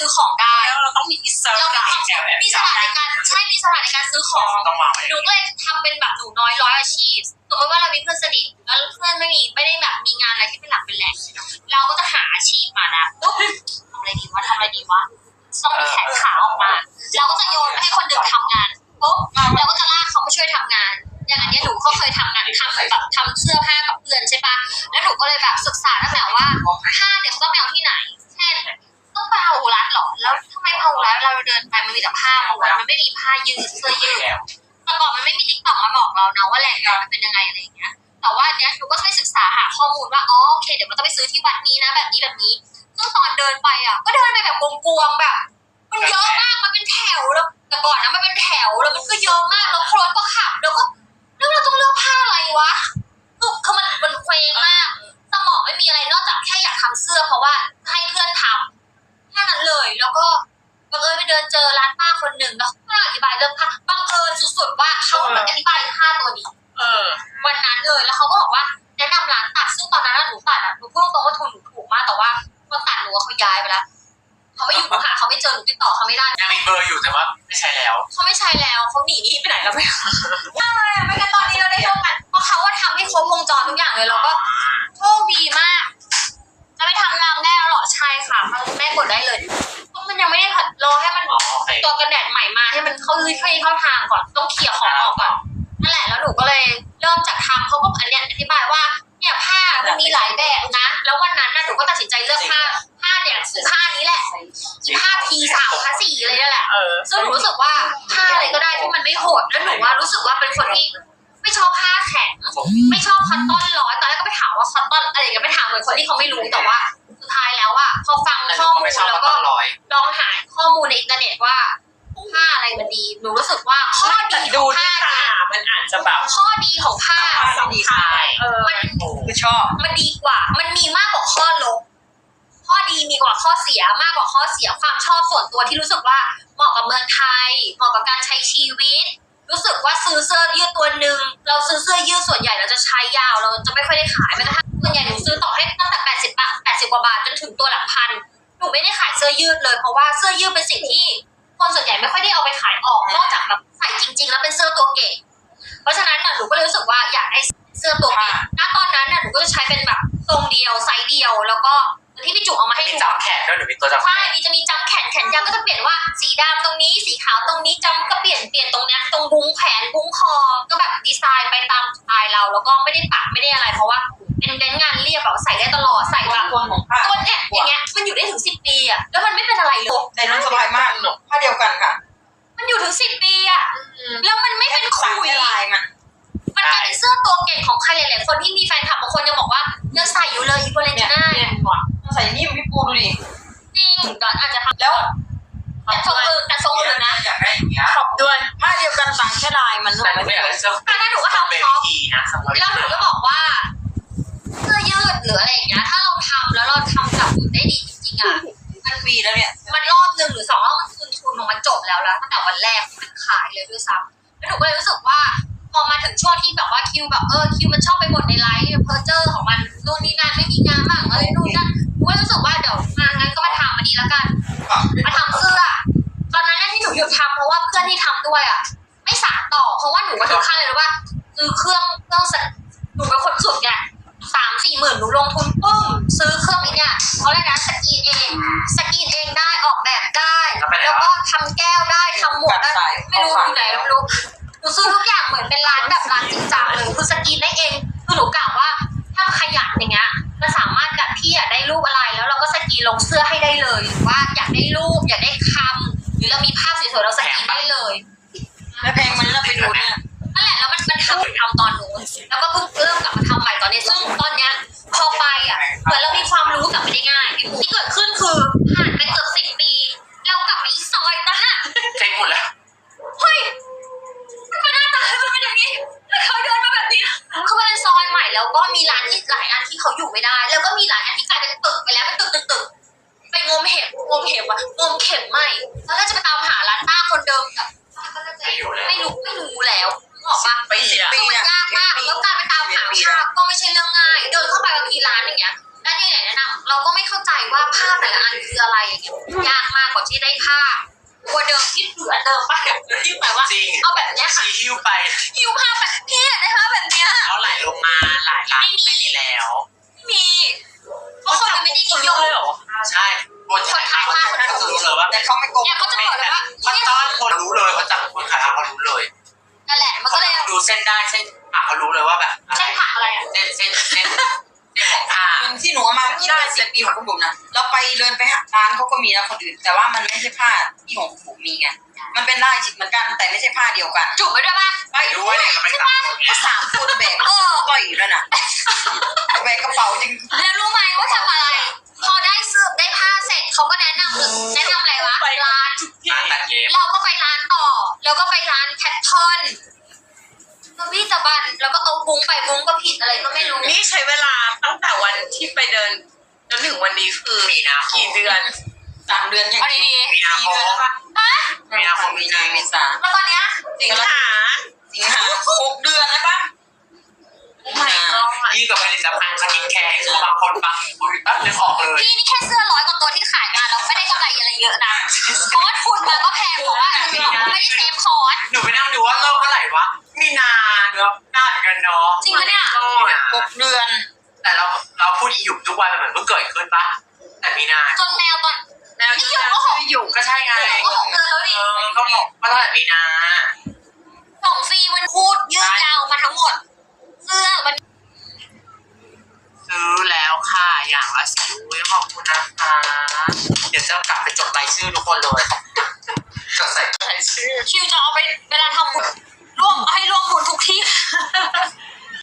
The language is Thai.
ซื้อของได้ แล้วเราต้องมีอิสระเรามีความแอบแอบมีสถานในการใช่มีสถานในการซื้อของ ต้องวางไว้หนูก็เลยทำเป็นแบบหนูน้อยร้อยอาชีพ สมมติว่าเรามีเพื่อนสนิทแล้วเพื่อนไม่มีไม่ได้แบบมีงานอะไรที่เป็นหลักเป็นแหล่งเราก็จะหาอาชีพมานะปุ๊บทำอะไรดีวะทำอะไรดีวะต้องมีแขนขาออกมา เราก็จะโยนไปให้คนหนึ่งทำงานปุ๊บเราก็จะลากเขามาช่วยทำงาน อย่างอันเนี้ยหนูก็เคยทำงานทำแบบทำเสื้อผ้ากับเพื่อนใช่ปะแล้วหนูก็เลยแบบศึก มันมีแต่ผ้าม้วนมันไม่มีผ้ายืดเสื้อยืดแต่ก่อนมันไม่มีติ๊กต็อกมาบอกเรานะว่าแหล่งงินมันเป็นยังไงอะไรอย่างเงี้ย แต่ว่าเนี้ยหนูก็ไปศึกษาหาข้อมูลว่าอ๋อโอเคเดี๋ยวมันต้องไปซื้อที่วัดนี้นะ แบบนี้แบบนี้ซึ่งตอนเดินไปอะ ก็เดินไปแบบกวงๆแบบ มันเยอะมากมันเป็นแถวแล้วแต่ก่อนนะมันเป็นแถวแล้วมันก็เยอะมากแล้วรถก็ขับแล้วก็แล้วเราต้องเลือกผ้าอะไรวะคือคือมันมันเคว้งมากสมองไม่มีอะไรนอกจากแค่อยากทำเสื้อเพราะว่าให้เพื่อนทำแค่นั้นเลยแล้วก็ บังเอิญไปเดินเจอร้านป้าคนหนึ่งแล้วเขาอธิบายเรื่องผ้าบังเอิญสุดๆว่าเขาเหมือนอธิบายผ้าตัวนี้เออ วันนั้นเลยแล้วเขาก็บอกว่าแนะนำร้านตัดซึ่งตอนนั้นน่ะหนูตัดอะหนูพูดตรงๆว่าทุนหนูถูกมากแต่ว่าคนตัดหนูอะเขาย้ายไปแล้วเขาไม่อยู่หนูหาเขาไม่เจอหนูติดต่อเขาไม่ได้ยังมีเบอร์อยู่แต่ว่าไม่ใช่แล้ว เขาไม่ใช่แล้วเขาหนีหนีไปไหนแล้วไม่รู้ใช่อะไม่งั้นตอนนี้เราได้ร่วมกันเพราะเขาว่าทำให้ครบวงจรทุกอย่างเลยเราก็โชค ให้มันเข้าลื่นเข้าเข้าทางก่อนต้องเคลียร์ของออกก่อนนั่นแหละแล้วหนูก็เลยเริ่มจากทำเขาก็อันเนี้ยอธิบายว่าเนี่ยผ้ามันมีหลายแบบนะ แล้ววันนั้นน่ะหนูก็ตัดสินใจเลือกผ้าผ้าเนี่ยคือผ้านี้แหละอีผ้าพีสามผ้าสี่อะไรนี่แหละเออซึ่งหนูรู้สึกว่าผ้าอะไรก็ได้ที่มันไม่โหดแล้วหนูว่ารู้สึกว่าเป็นคนที่ไม่ชอบผ้าแข็งไม่ชอบคอตตอนร้อนตอนแรกก็ไปถามว่าคอตตอนอะไรอย่างเงี้ยไปถามเหมือนคนที่เขาไม่รู้แต่ว่าสุดท้ายแล้วอะพอฟังแต่หข้นูอก็มูไม่ลชอบแล้วก็ก็ต้องร้อยลองหาข้อมูลในอินเทอร์เน็ตว่า ผ้าอะไรมันดี หนูรู้สึกว่าข้อดีขดูองที่ผ้าตา เนี่ยมันอาจจะแบบข้อดีของผ้า สำคัญเออมัน คือชอบ มันดีกว่า มันมีมากกว่าข้อลบ ข้อดีมีกว่าข้อเสียมากกว่าข้อเสียความชอบส่วนตัวที่รู้สึกว่าเหมาะกับเมืองไทย เหมาะกับการใช้ชีวิต รู้สึกว่าซื้อเสื้อยืดตัวหนึ่งเราซื้อเสื้อยืดส่วนใหญ่เราจะใช้ยาวเราจะไม่ค่อยได้ขายแม้กระทั่งส่วนใหญ่หนูซื้อต่อให้ตั้งแต่80บาท80กว่าบาทจนถึงตัวหลักพันหนูไม่ได้ขายเสื้อยืดเลยเพราะว่าเสื้อยืดเป็นสิ่งที่ คนส่วนใหญ่ไม่ค่อยได้เอาไปขายออกนอกจากแบบใส่จริง ๆ แล้วเป็นเสื้อตัวเก๋เพราะฉะนั้นน่ะหนูก็เลยรู้สึกว่าอยากได้เสื้อตัวเก๋ณตอนนั้นน่ะหนูก็จะใช้เป็นแบบทรงเดียวไซส์เดียวแล้วก็ที่พี่จุ๋มเอามาให้มีดูจับแขนด้วยหรือมีตัวจับแขใช่นมีจะมีจำแขนแขนยาวก็จะเปลี่ยนว่าสีดำตรงนี้สีขาวตรงนี้จำก็เปลี่ยนเปลี่ยนตรงเนี้ยตรงบุ้งแขนบุ้งคอก็แบบดีไซน์ไปตามสไตล์เรา แล้วก็ไม่ได้ปักไม่ได้อะไรเพราะว่าเป็นเน้นงานเรียบแบบใส่ได้ตลอดใส่แบบ มันอยู่ได้ถึงสิบปีอะแล้วมันไม่เป็นอะไรเลยแต่นุ่งสบายมากผ้าเดียวกันค่ะ มันอยู่ถึงสิบปีอะแล้วมันไม่เป็นสั่งขุยแค่ลายมันมันกลายเป็นเสื้อตัวเก่งของใครหลายๆคนที่มีแฟนคลับบางคนยังบอกว่ายังใส่อยู่เลยอีโบเลนเนี่ติยน่าเนี่ยว่ะใส่นี่พี่ปูดูดิจริงเดี๋ยวอาจจะทำแล้วแต่ทรงอื่นแต่ทรงอื่นนะอยากได้อย่างเงี้ยขอบด้วยผ้าเดียวกันสั่งแค่ลายมันแต่หนูไม่อยากได้เสื้อถ้าหนูก็ทำทำเป็นคอปทีนะสำหรับแล้วหนูก็บอกว่าเสื้อยืด หรืออะไรอย่างเงี้ยถ้าเราทำแล้วเราทำกับอื่นได้ดีจริงๆอะ มันปีแล้วเนี่ย มันรอบหนึ่งหรือสองรอบมันคืนทุนของมันจบแล้วแล้วตั้งแต่วันแรกมันขายเลยด้วยซ้ำแล้วหนูก็เลยรู้สึกว่าพอมาถึงช่วงที่แบบว่าคิวแบบเออคิวมันชอบไปหมดในไลฟ์เพอร์เจอร์ของมันนู่นนี่นั่นไม่มีงานบ้างอะไรนู่นนั่นหนูก็เลยรู้สึกว่าเดี๋ยวมางั้นก็มาทำอันนี้แล้วกัน มาทำเสื้อ ตอนนั้นเนี่ยที่หนูหยุดทำเพราะว่าเพื่อนที่ทำด้วยอะ ไม่สานต่อเพราะว่าหนูมาถึงขั้นเลยรู้ว่าซื้อเครื่องเครื่องสะหนูเป็นคนสุดไง สามสี่หมื่นหนูลงทุนปึ้งซื้อเครื่องนี้เนี่ยเขาเรียกนะสกรีนเองสกรีนเองได้ออกแบบได้ แล้วก็ทำแก้วได้ทำหมวกได้ไม่รู้อยู่ไหนไม่รู้หนูซื้อทุกอย่างเหมือนเป็นร้านแบบร้านจริงจังเลยคือสกรีนได้เองคือหนูกล่าวว่าถ้าขยันอย่างเงี้ยมันสามารถกับพี่อยากได้รูปอะไรแล้วเราก็สกรีนลงเสื้อให้ได้เลยหรือว่าอยากได้รูปอยากได้คำหรือเรามีภาพสวยๆเราสกรีนได้เลย แล้วเพลงมันเราไปดูเนี่ยนั่น แล้วมันมันทำทำตอนนู้นแล้วก็เพิ่งเริ่มกลับมาทำใหม่ตอนนี้ซึ่งตอนเนี้ยพอไปอะเหมือนเรามีความรู้กลับไม่ได้ง่ายพี่ปุ๊ที่เกิดขึ้นคือ ว่าผ้าแต่ละอันคืออะไรอย่างเงี้ยยากมากกว่าที่ได้ผ้าตัวเดิมที่เหลือเดิมป่ะที่แปลว่าจริง เอาแบบเนี้ยค่ะชีหิ้วไป หิวผ้าแบบพี่อยากได้ผ้าแบบเนี้ยแล้วไหลลงมาหลายร้านไม่มีแล้วไม่มีเพราะคนมันไม่ได้นิยม เลยเหรอใช่คนขายผ้าคนขายผ้าเขารู้เลยว่าแต่เขาไม่โกงเนี่ยเขาจะบอกเลยว่ามันต้อนคนรู้เลยเขาจับคนขายผ้าเขารู้เลยนั่นแหละมันก็เลยดูเส้นได้เส้นอะเขารู้เลยว่าแบบอะไรเส้นผักอะไรอะ เส้นเส้นเส้น เส้นของผ้าเป็นที่หนูเอามาที่ได้สิบปีของคุณบุ๋มนะเราไปเดินไปหาร้านเขาก็มีนะคนอื่น แต่ว่ามันไม่ใช่ผ้าที่ของคุณบุ๋มมีไงมันเป็นลายจิตเหมือนกันแต่ไม่ใช่ผ้าเดียวกันจุ่มไปด้วยป่ะ ไปด้ด้ววยยทำไมสามคนเนี่ก็ยสามคนแบกเออก้อยอยู่แล้วน่ะแบกกระเป๋าจริงแล้วรู้ไหมว่าทำอะไร พอได้ซื้อได้ผ้าเสร็จเขาก็แนะนำเลยแนะนำอะไรวะร้าน ร้านตัดเย็บเราก็ไปร้านต่อ แล้วก็ไปร้านแพทเทิร์น คือพี่จะบันแล้วก็เอาบุ้งไปบุ้งก็ผิดอะไรก็ไม่รู้นี่ใช้เวลาตั้งแต่วันที่ไปเดินจนถึงวันนี้คือมีนาคกี่มเดือนสามเดือนยังเอาดีมีนาคมๆฮะมีนาคมมีนาเมษาแล้วตอนเนี้ยสิงหาสิงหาหกเดือนแล้วปะโอ้ไม่ก็ยิ่งกับผลิตภัณฑ์สกินแคร์บางคนบางคุยแป๊บนึงออกเลยพี่นี่แค่เสื้อร้อยกว่าตัวที่ขายมาเรา พิ่เกิดขึ้นปะแต่มีนาจนแมวก่อนแมวที่อยู่ก็หองอยู่ก็ใช่ไงก็ของเอล้ดิอก็หองก็ตั้งแต่มีนาของฟรีมันพูดยืดยาวมาทั้งหมดเสื้อมัน ซื้อแล้วค่ะอย่างละสิบขอบคุณนะคะเดี๋ยวจะกลับไปจดรายชื่อทุกคนเลยจดใส่รายชื่อ คิวจะเอาไปเวลาทำบุญร่วมให้ร่วมบุญทุกที่